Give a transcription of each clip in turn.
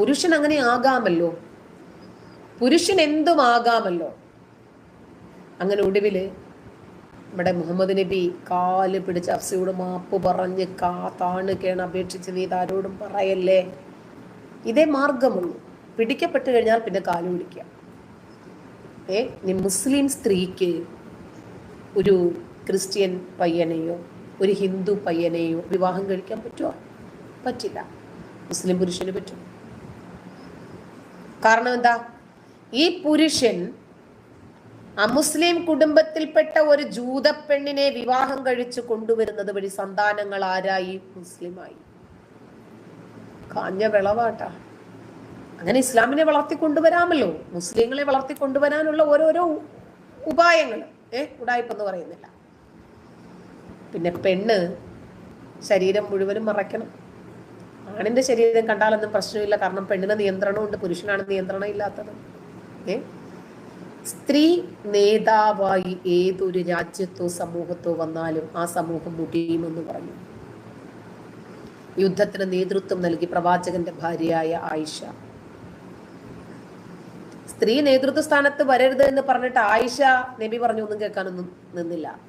പുരുഷൻ അങ്ങനെ ആകാമല്ലോ പുരുഷൻ എന്തും ആകാമല്ലോ അങ്ങനെ ഒടുവിൽ നമ്മുടെ മുഹമ്മദ് നബി കാൽ പിടിച്ച് അഫ്സയോട് മാപ്പ് പറഞ്ഞ് കാ താണ് കേണ അപേക്ഷിച്ച് നീ പറയല്ലേ? ഇതേ മാർഗമുള്ളൂ. പിടിക്കപ്പെട്ടു കഴിഞ്ഞാൽ പിന്നെ കാൽ പിടിക്കുക. ഏ നീ മുസ്ലിം സ്ത്രീക്ക് ഒരു ക്രിസ്ത്യൻ പയ്യനെയോ ഒരു ഹിന്ദു പയ്യനെയോ വിവാഹം കഴിക്കാൻ പറ്റുമോ പറ്റില്ല. മുസ്ലിം പുരുഷന് പറ്റും. കാരണം എന്താ? ഈ പുരുഷൻ അമുസ്ലിം കുടുംബത്തിൽപ്പെട്ട ഒരു ജൂത പെണ്ണിനെ വിവാഹം കഴിച്ചു കൊണ്ടുവരുന്നത് വഴി സന്താനങ്ങൾ ആരായി? മുസ്ലിമായി. കാഞ്ഞ വിളവാട്ടാ. അങ്ങനെ ഇസ്ലാമിനെ വളർത്തി കൊണ്ടുവരാമല്ലോ. മുസ്ലിങ്ങളെ വളർത്തി കൊണ്ടുവരാനുള്ള ഓരോരോ ഉപായങ്ങൾ ഏ ഉടായ്പെന്ന് പറയുന്നില്ല. പിന്നെ പെണ്ണ് ശരീരം മുഴുവനും മറയ്ക്കണം. ആണിന്റെ ശരീരം കണ്ടാലൊന്നും പ്രശ്നമില്ല. കാരണം പെണ്ണിന് നിയന്ത്രണമുണ്ട് പുരുഷനാണ് നിയന്ത്രണം ഇല്ലാത്തത്. ഏ? സ്ത്രീ നേതാവായി ഏതൊരു രാജ്യത്തോ സമൂഹത്തോ വന്നാലും ആ സമൂഹം മുടിയുമെന്ന് പറഞ്ഞു യുദ്ധത്തിന് നേതൃത്വം നൽകി പ്രവാചകന്റെ ഭാര്യയായ ആയിഷ. സ്ത്രീ നേതൃത്വ സ്ഥാനത്ത് വരരുത് എന്ന് പറഞ്ഞിട്ട് ആയിഷ നബി പറഞ്ഞു. ഒന്നും കേൾക്കാനൊന്നും നിന്നില്ല.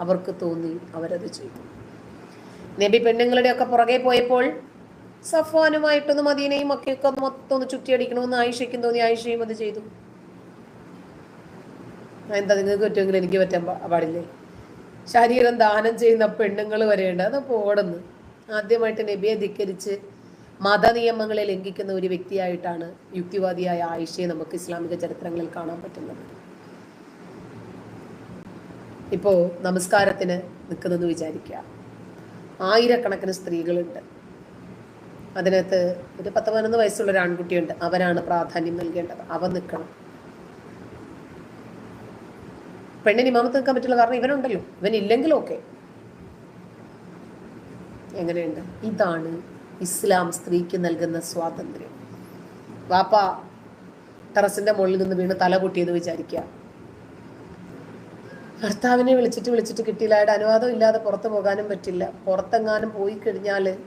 അവർക്ക് തോന്നി അവരത് ചെയ്തു. നബി പെണ്ണുങ്ങളുടെ ഒക്കെ പുറകെ പോയപ്പോൾ സഫാനുമായിട്ടൊന്ന് മദീനയും മക്കയൊക്കെ ഒന്ന് മൊത്തം ഒന്ന് ചുറ്റിയടിക്കണമെന്ന് ആയിഷയ്ക്കും തോന്നി ആയിഷയും അത് ചെയ്തു. എന്താ നിങ്ങൾക്ക് പറ്റുമെങ്കിൽ എനിക്ക് പറ്റാൻ പാടില്ലേ? ശരീരം ദാനം ചെയ്യുന്ന പെണ്ണുങ്ങൾ വരെയുണ്ട്. അത് പോടുന്നു. ആദ്യമായിട്ട് നബിയെ ധിക്കരിച്ച് മത നിയമങ്ങളെ ലംഘിക്കുന്ന ഒരു വ്യക്തിയായിട്ടാണ് യുക്തിവാദിയായ ആയിഷയെ നമുക്ക് ഇസ്ലാമിക ചരിത്രങ്ങളിൽ കാണാൻ പറ്റുന്നത്. ഇപ്പോ നമസ്കാരത്തിന് നിൽക്കുന്നെന്ന് വിചാരിക്കുക. ആയിരക്കണക്കിന് സ്ത്രീകളുണ്ട്. അതിനകത്ത് ഒരു പത്ത് പതിനൊന്ന് വയസ്സുള്ള ഒരു ആൺകുട്ടിയുണ്ട്. അവനാണ് പ്രാധാന്യം നൽകേണ്ടത്. അവൻ നിൽക്കണം. പെണ്ണിന് ഇമാമത്ത് നിൽക്കാൻ പറ്റില്ല കാരണം ഇവനുണ്ടല്ലോ. ഇവൻ ഇല്ലെങ്കിലും ഓക്കെ. എങ്ങനെയുണ്ട്? ഇതാണ് ഇസ്ലാം സ്ത്രീക്ക് നൽകുന്ന സ്വാതന്ത്ര്യം. വാപ്പ ടെറസിന്റെ മുകളിൽ നിന്ന് വീണ് തല പൊട്ടിയെന്ന് വിചാരിക്കുക. ഭർത്താവിനെ വിളിച്ചിട്ട് വിളിച്ചിട്ട് കിട്ടിയില്ല. അയാളുടെ അനുവാദം ഇല്ലാതെ പുറത്തു പോകാനും പറ്റില്ല. പുറത്തെങ്ങാനും പോയി കഴിഞ്ഞാൽ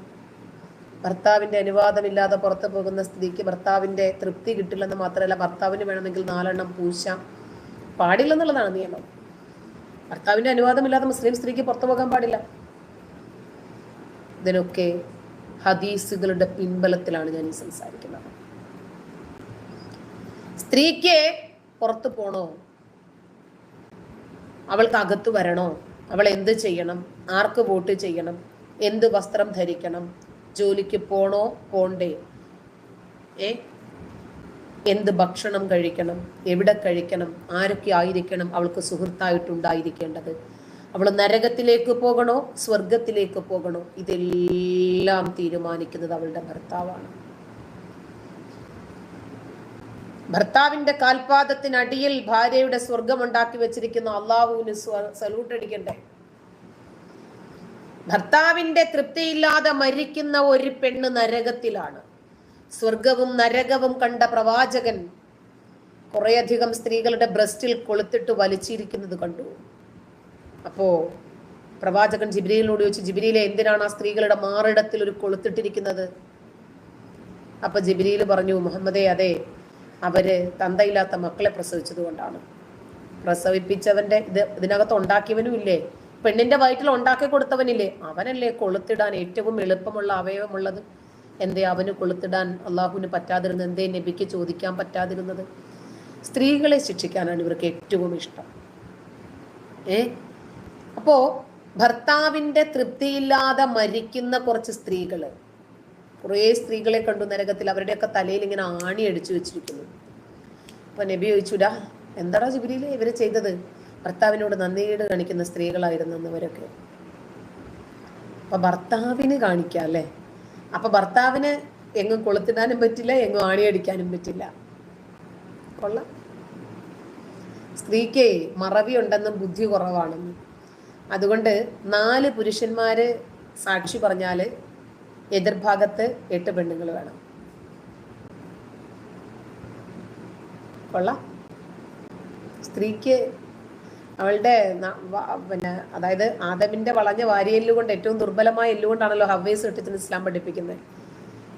ഭർത്താവിന്റെ അനുവാദമില്ലാതെ പുറത്തു പോകുന്ന സ്ഥിതിക്ക് ഭർത്താവിന്റെ തൃപ്തി കിട്ടില്ലെന്ന് മാത്രമല്ല ഭർത്താവിന് വേണമെങ്കിൽ നാലെണ്ണം പൂശാം പാടില്ലെന്നുള്ളതാണ് നിയമം. ഭർത്താവിന്റെ അനുവാദമില്ലാതെ മുസ്ലിം സ്ത്രീക്ക് പുറത്തു പോകാൻ പാടില്ല. ഇതിനൊക്കെ ഹദീസുകളുടെ പിൻബലത്തിലാണ് ഞാൻ ഈ സംസാരിക്കുന്നത്. സ്ത്രീക്ക് പുറത്തു പോണോ? അവൾക്ക് അകത്ത് വരണോ? അവൾ എന്ത് ചെയ്യണം? ആർക്ക് വോട്ട് ചെയ്യണം? എന്ത് വസ്ത്രം ധരിക്കണം? ജോലിക്ക് പോണോ പോണ്ടേ? ഏ? എന്ത് ഭക്ഷണം കഴിക്കണം? എവിടെ കഴിക്കണം? ആരൊക്കെ ആയിരിക്കണം അവൾക്ക് സുഹൃത്തായിട്ടുണ്ടായിരിക്കേണ്ടത്? അവൾ നരകത്തിലേക്ക് പോകണോ സ്വർഗത്തിലേക്ക് പോകണോ? ഇതെല്ലാം തീരുമാനിക്കുന്നത് അവളുടെ ഭർത്താവാണ്. ഭർത്താവിന്റെ കാൽപാദത്തിനടിയിൽ ഭാര്യയുടെ സ്വർഗം ഉണ്ടാക്കി വെച്ചിരിക്കുന്ന അള്ളാഹുവിന് സല്യൂട്ട് അടിക്കണ്ടേ? ഭർത്താവിന്റെ തൃപ്തിയില്ലാതെ മരിക്കുന്ന ഒരു പെണ്ണ് നരകത്തിലാണ്. സ്വർഗവും നരകവും കണ്ട പ്രവാചകൻ കുറേയധികം സ്ത്രീകളുടെ ബ്രസ്റ്റിൽ കൊളുത്തിട്ട് വലിച്ചിരിക്കുന്നത് കണ്ടു. അപ്പോ പ്രവാചകൻ ജിബിരിയിലൂടെ ചോദിച്ചു ജിബിരിയിലെ എന്തിനാണ് ആ സ്ത്രീകളുടെ മാറിടത്തിൽ ഒരു കൊളുത്തിട്ടിരിക്കുന്നത്? അപ്പൊ ജിബിരിയിൽ പറഞ്ഞു മുഹമ്മദേ അതെ അവർ തന്തയില്ലാത്ത മക്കളെ പ്രസവിച്ചത് കൊണ്ടാണ് പ്രസവിപ്പിച്ചവന്റെ ഇത് ഇതിനകത്ത് ഉണ്ടാക്കിയവനും ഇല്ലേ പെണ്ണിന്റെ വയറ്റിൽ ഉണ്ടാക്കി കൊടുത്തവനില്ലേ? അവനല്ലേ കൊളുത്തിടാൻ ഏറ്റവും എളുപ്പമുള്ള അവയവമുള്ളത്. എന്തേ അവന് കൊളുത്തിടാൻ അള്ളാഹുവിന് പറ്റാതിരുന്നത്? എന്തേ നബിക്ക് ചോദിക്കാൻ പറ്റാതിരുന്നത്? സ്ത്രീകളെ ശിക്ഷിക്കാനാണ് ഇവർക്ക് ഏറ്റവും ഇഷ്ടം. ഏ? അപ്പോ ഭർത്താവിന്റെ തൃപ്തിയില്ലാതെ മരിക്കുന്ന കുറച്ച് സ്ത്രീകൾ. കുറേ സ്ത്രീകളെ കണ്ടു നരകത്തിൽ അവരുടെയൊക്കെ തലയിൽ ഇങ്ങനെ ആണി അടിച്ചു വെച്ചിരിക്കുന്നു. അപ്പൊ നബി ചോദിച്ചുടാ എന്താടാ ജിബിരിയിൽ ഇവർ ചെയ്തത്? ഭർത്താവിനോട് നന്ദിയീട് കാണിക്കുന്ന സ്ത്രീകളായിരുന്നു അന്നവരൊക്കെ അപ്പൊ ഭർത്താവിന് കാണിക്കാം അല്ലേ? അപ്പൊ ഭർത്താവിന് എങ്ങും കൊളുത്തിടാനും പറ്റില്ല എങ്ങും ആണി അടിക്കാനും പറ്റില്ല. കൊള്ളാം. സ്ത്രീക്ക് മറവി ഉണ്ടെന്നും ബുദ്ധി കുറവാണെന്നും. അതുകൊണ്ട് നാല് പുരുഷന്മാര് സാക്ഷി പറഞ്ഞാൽ എതിർഭാഗത്ത് എട്ട് പെണ്ണുങ്ങൾ വേണം. കൊള്ളാം. സ്ത്രീക്ക് അവളുടെ പിന്നെ അതായത് ആദമിന്റെ വളഞ്ഞ വാരിയെല്ല് കൊണ്ട് ഏറ്റവും ദുർബലമായ എല്ലുകൊണ്ടാണല്ലോ ഹവ്വേസ് കെട്ടിച്ചു ഇസ്ലാം പഠിപ്പിക്കുന്നത്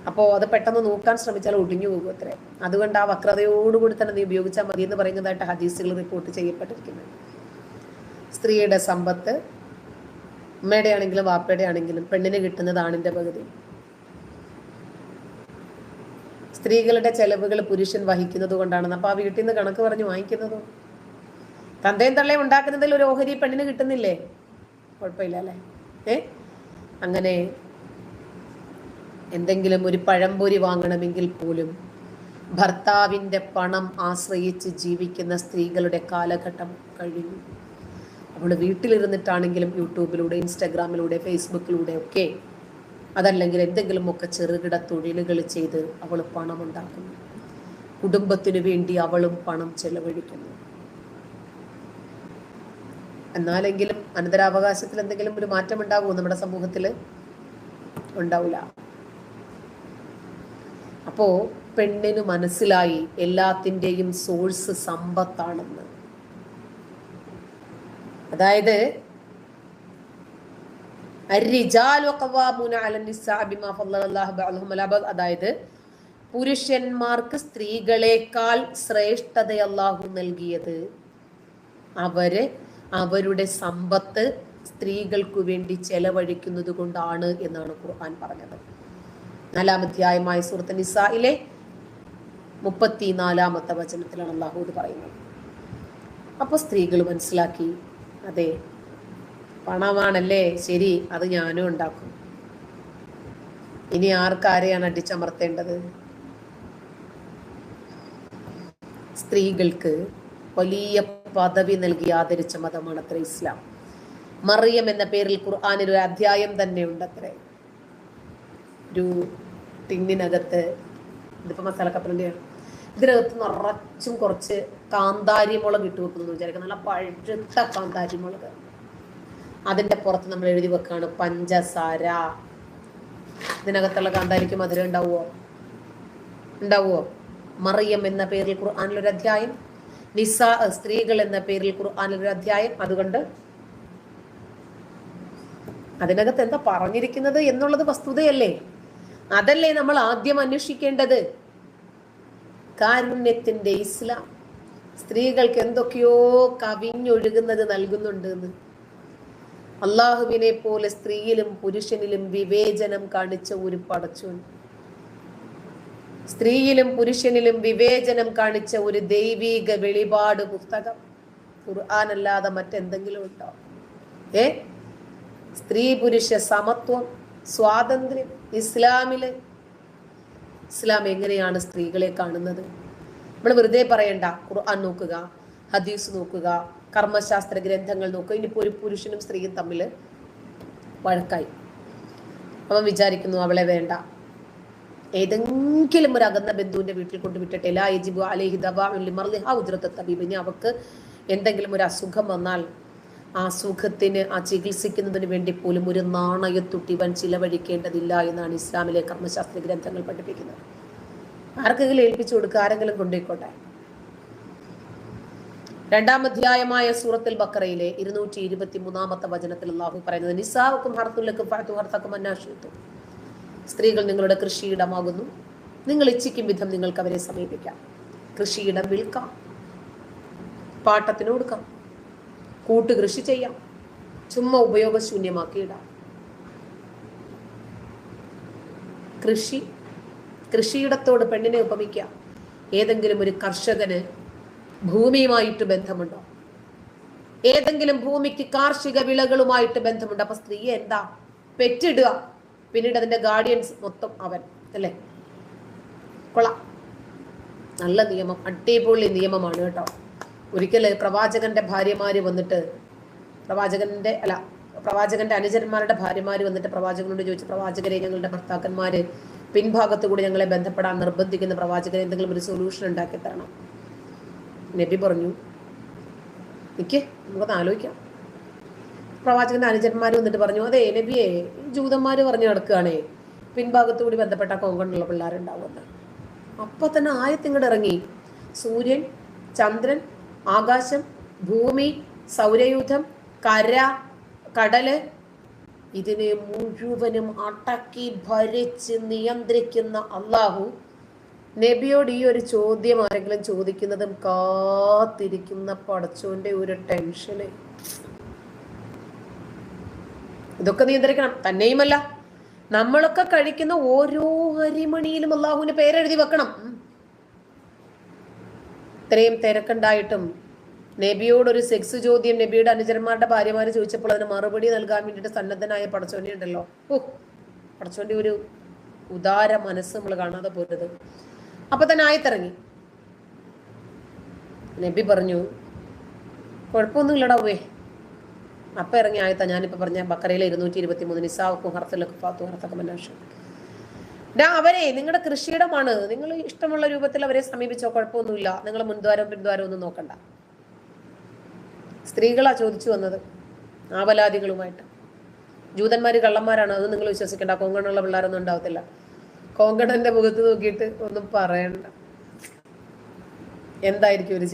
അപ്പോൾ അത് പെട്ടെന്ന് നോക്കാൻ ശ്രമിച്ചാൽ ഒടിഞ്ഞു പോകും അത്രേ. അതുകൊണ്ട് ആ വക്രതയോടുകൂടി തന്നെ നീ ഉപയോഗിച്ചാൽ മതി എന്ന് പറയുന്നതായിട്ട് ഹദീസുകൾ റിപ്പോർട്ട് ചെയ്യപ്പെട്ടിരിക്കുന്നത് സ്ത്രീയുടെ സമ്പത്ത് ഉമ്മയുടെ ആണെങ്കിലും വാപ്പയുടെ ആണെങ്കിലും പെണ്ണിന് കിട്ടുന്നത് ആണിന്റെ പകുതി. സ്ത്രീകളുടെ ചെലവുകൾ പുരുഷൻ വഹിക്കുന്നത് കൊണ്ടാണ് അപ്പൊ ആ വീട്ടിൽ നിന്ന് കണക്ക് പറഞ്ഞ് വാങ്ങിക്കുന്നതോ? തന്തയും തള്ളയും ഉണ്ടാക്കുന്നതിൽ ഒരു ഓഹരി പെണ്ണിന് കിട്ടുന്നില്ലേ? കുഴപ്പമില്ല അല്ലേ? ഏ? അങ്ങനെ എന്തെങ്കിലും ഒരു പഴംപൊരി വാങ്ങണമെങ്കിൽ പോലും ഭർത്താവിന്റെ പണം ആശ്രയിച്ച് ജീവിക്കുന്ന സ്ത്രീകളുടെ കാലഘട്ടം കഴിഞ്ഞു. അവൾ വീട്ടിലിരുന്നിട്ടാണെങ്കിലും യൂട്യൂബിലൂടെ ഇൻസ്റ്റാഗ്രാമിലൂടെ ഫേസ്ബുക്കിലൂടെ ഒക്കെ അതല്ലെങ്കിൽ എന്തെങ്കിലുമൊക്കെ ചെറുകിട തൊഴിലുകൾ ചെയ്ത് അവൾ പണം ഉണ്ടാക്കുന്നു കുടുംബത്തിനു വേണ്ടി അവളും പണം ചെലവഴിക്കുന്നു. എന്നാലെങ്കിലും അനന്തരാവകാശത്തിൽ എന്തെങ്കിലും ഒരു മാറ്റം ഉണ്ടാവുമോ നമ്മുടെ സമൂഹത്തിൽ ഉണ്ടാവില്ല. അപ്പോ പെണ്ണിന് മനസ്സിലായി എല്ലാത്തിന്റെയും സോഴ്സ് സമ്പത്താണെന്ന്. അതായത് അതായത് പുരുഷന്മാർക്ക് സ്ത്രീകളെക്കാൾ ശ്രേഷ്ഠത അള്ളാഹു നൽകിയത് അവർ അവരുടെ സമ്പത്ത് സ്ത്രീകൾക്ക് വേണ്ടി ചെലവഴിക്കുന്നത് കൊണ്ടാണ് എന്നാണ് ഖുർആൻ പറഞ്ഞത്. നാലാം അധ്യായമായ സുഹൃത്ത് നിസായിലെ മുപ്പത്തിനാലാമത്തെ വചനത്തിലാണ് അള്ളാഹു പറയുന്നത്. അപ്പോൾ സ്ത്രീകൾ മനസ്സിലാക്കി അതെ പണമാണല്ലേ ശരി അത് ഞാനും ഉണ്ടാക്കും. ഇനി ആർക്കാരെയാണ് അടിച്ചമർത്തേണ്ടത്? സ്ത്രീകൾക്ക് വലിയ പദവി നൽകി ആദരിച്ച മതമാണ് അത്ര ഇസ്ലാം. മറിയം എന്ന പേരിൽ ഖുർആാനിൽ ഒരു അധ്യായം തന്നെ ഉണ്ട് അത്രേ ഒരു ടിന്നിനകത്ത് ഇതിപ്പോ മസാലക്കപ്പലിന്റെയാണ് ഇതിനകത്ത് നിറച്ചും കുറച്ച് കാന്താരി മുളക് ഇട്ട് വെക്കുന്നു വിചാരിക്കാം നല്ല പഴുത്ത കാന്താരി മുളക് അതിന്റെ പുറത്ത് നമ്മൾ എഴുതി വെക്കാണ് പഞ്ചസാര. ഇതിനകത്തുള്ള കാന്താരിക്ക് മധുരം ഉണ്ടാവുമോ ഉണ്ടാവുമോ മറിയം എന്ന പേരിൽ ഖുർആാനിലൊരു അധ്യായം നിസ സ്ത്രീകൾ എന്ന പേരിൽ ഖുർആാനിലൊരു അധ്യായം അതുകൊണ്ട് അതിനകത്ത് എന്താ പറഞ്ഞിരിക്കുന്നത് എന്നുള്ളത് വസ്തുതയല്ലേ? അതല്ലേ നമ്മൾ ആദ്യം അന്വേഷിക്കേണ്ടത്? കാരുണ്യത്തിന്റെ ഇസ്ലാം. സ്ത്രീകൾക്ക് എന്തൊക്കെയോ കവിഞ്ഞൊഴുകുന്നത് നൽകുന്നുണ്ട് എന്ന് അള്ളാഹുവിനെ പോലെ സ്ത്രീയിലും പുരുഷനിലും വിവേചനം കാണിച്ച ഒരു പടച്ചോൻ. സ്ത്രീയിലും പുരുഷനിലും വിവേചനം കാണിച്ച ഒരു ദൈവീക വെളിപാട് പുസ്തകം. ഖുർആൻ അല്ലാതെ മറ്റെന്തെങ്കിലും ഉണ്ടോ? ഏ? സ്ത്രീ പുരുഷ സമത്വം സ്വാതന്ത്ര്യം ഇസ്ലാമിൽ. ഇസ്ലാം എങ്ങനെയാണ് സ്ത്രീകളെ കാണുന്നത്? നമ്മൾ വെറുതെ പറയണ്ട. ഖുർആൻ നോക്കുക ഹദീസ് നോക്കുക കർമ്മശാസ്ത്ര ഗ്രന്ഥങ്ങൾ നോക്കുക. ഇനിയിപ്പോൾ ഒരു പുരുഷനും സ്ത്രീയും തമ്മിൽ വഴക്കായി. അവൻ വിചാരിക്കുന്നു അവളെ വേണ്ട. ഏതെങ്കിലും ഒരു അകന്ന ബന്ധുവിന്റെ വീട്ടിൽ കൊണ്ടുവിട്ടിട്ട് എല്ലാ യജിബു അലേഹി തബീബ് ഇനി അവക്ക് എന്തെങ്കിലും ഒരു അസുഖം വന്നാൽ ആ സുഖത്തിന് ആ ചികിത്സിക്കുന്നതിന് വേണ്ടി പോലും ഒരു നാണയത്തുട്ടി വൻ ചിലവഴിക്കേണ്ടതില്ല എന്നാണ് ഇസ്ലാമിലെ കർമ്മശാസ്ത്ര ഗ്രന്ഥങ്ങൾ പഠിപ്പിക്കുന്നത്. ആർക്കെങ്കിലും ഏൽപ്പിച്ചു കൊടുക്കുക ആരെങ്കിലും കൊണ്ടുപോയിക്കോട്ടെ. രണ്ടാം അധ്യായമായ സൂറത്തിൽ ബക്കറയിലെ ഇരുന്നൂറ്റി ഇരുപത്തി മൂന്നാമത്തെ വചനത്തിൽ അള്ളാഹു പറയുന്നത് നിസാവുക്കും ഹർത്തുലക്കും പഴത്തു ഹർത്തക്കും അന്നാശുത്തു സ്ത്രീകൾ നിങ്ങളുടെ കൃഷിയിടമാകുന്നു. നിങ്ങൾ ഇച്ഛിക്കും വിധം നിങ്ങൾക്ക് അവരെ സമീപിക്കാം. കൃഷിയിടം വിൽക്കാം. പാട്ടത്തിന് കൊടുക്കാം. കൂട്ട് കൃഷി ചെയ്യാം. ചുമ്മാ ഉപയോഗശൂന്യമാക്കിയിടാം. കൃഷി കൃഷിയിടത്തോട് പെണ്ണിനെ ഉപമിക്കാം ഏതെങ്കിലും ഒരു കർഷകന് ഭൂമിയുമായിട്ട് ബന്ധമുണ്ടോ? ഏതെങ്കിലും ഭൂമിക്ക് കാർഷിക വിളകളുമായിട്ട് ബന്ധമുണ്ടോ? അപ്പൊ സ്ത്രീ എന്താ? പെറ്റിടുക. പിന്നീട് അതിന്റെ ഗാർഡിയൻസ് മൊത്തം അവൻ അല്ലേ? കൊള്ളാം. നല്ല നിയമം അടിപൊളി നിയമമാണ് കേട്ടോ. ഒരിക്കൽ പ്രവാചകന്റെ ഭാര്യമാര് വന്നിട്ട് പ്രവാചകന്റെ അല്ല പ്രവാചകന്റെ അനുജന്മാരുടെ ഭാര്യമാര് വന്നിട്ട് പ്രവാചകനോട് ചോദിച്ചു പ്രവാചകരെ ഞങ്ങളുടെ ഭർത്താക്കന്മാര് പിൻഭാഗത്തു കൂടി ഞങ്ങളെ ബന്ധപ്പെടാൻ നിർബന്ധിക്കുന്ന പ്രവാചകൻ എന്തെങ്കിലും ഒരു സൊല്യൂഷൻ ഉണ്ടാക്കി തരണം. നബി പറഞ്ഞു നിക്ക് നമുക്കത് ആലോചിക്കാം. പ്രവാചകന്റെ അനുജന്മാർ വന്നിട്ട് പറഞ്ഞു അതെ നബിയെ ജൂതന്മാർ പറഞ്ഞു നടക്കുകയാണേ പിൻഭാഗത്തു കൂടി ബന്ധപ്പെട്ട കൊങ്കണ്ണുള്ള പിള്ളേരുണ്ടാവുമെന്ന്. അപ്പൊ തന്നെ ആയത്തിങ്ങോട്ട് ഇറങ്ങി. സൂര്യൻ ചന്ദ്രൻ ആകാശം ഭൂമി സൗരയൂഥം കര കടൽ ഇതിനെ മുഴുവനും അടക്കി ഭരിച്ച് നിയന്ത്രിക്കുന്ന അള്ളാഹു നബിയോട് ഈ ഒരു ചോദ്യം ആരെങ്കിലും ചോദിക്കുന്നതും കാത്തിരിക്കുന്ന പടച്ചോന്റെ ഒരു ടെൻഷന്. ഇതൊക്കെ നിയന്ത്രിക്കണം. തന്നെയുമല്ല നമ്മളൊക്കെ കഴിക്കുന്ന ഓരോ അരിമണിയിലും അള്ളാഹുവിന്റെ പേരെഴുതി വെക്കണം. ഇത്രയും തിരക്കുണ്ടായിട്ടും നബിയോട് ഒരു സെക്സ് ചോദ്യം നബിയുടെ അനുചരന്മാരുടെ ഭാര്യമാര് ചോദിച്ചപ്പോൾ അതിന് മറുപടി നൽകാൻ വേണ്ടിയിട്ട് സന്നദ്ധനായ പടച്ചോണ്ടി ഉണ്ടല്ലോ. ഓ പടച്ചോണ്ടി ഒരു ഉദാര മനസ്സ് നമ്മൾ കാണാതെ പോരുത്. അപ്പൊ തന്നെ ആയത്തിറങ്ങി. നബി പറഞ്ഞു കുഴപ്പമൊന്നുമില്ലടാ ഉവേ അപ്പൊ ഇറങ്ങി ആയത്താ ഞാനിപ്പോൾ പറഞ്ഞ ബക്കറയിലെ ഇരുന്നൂറ്റി ഇരുപത്തി മൂന്ന് നിസാവുക്കും ഹർത്തലൊക്കെ പാത്തു ഹർത്തക്ക മനാഷം ഡാ അവരെ നിങ്ങളുടെ കൃഷിയിടമാണ്. നിങ്ങൾ ഇഷ്ടമുള്ള രൂപത്തിൽ അവരെ സമീപിച്ചോ? കുഴപ്പമൊന്നുമില്ല നിങ്ങൾ മുൻദ്വാരം പിൻദ്വാരം ഒന്നും നോക്കണ്ട. സ്ത്രീകളാ ചോദിച്ചു വന്നത് ആവലാദികളുമായിട്ട് ജൂതന്മാർ കള്ളന്മാരാണ്. അത് നിങ്ങൾ വിശ്വസിക്കേണ്ട. കൊങ്കണുള്ള പിള്ളേരൊന്നും ഉണ്ടാവത്തില്ല. കോങ്കണന്റെ മുഖത്ത് നോക്കിയിട്ട് ഒന്നും പറയണ്ട. എന്തായിരിക്കും ഒരു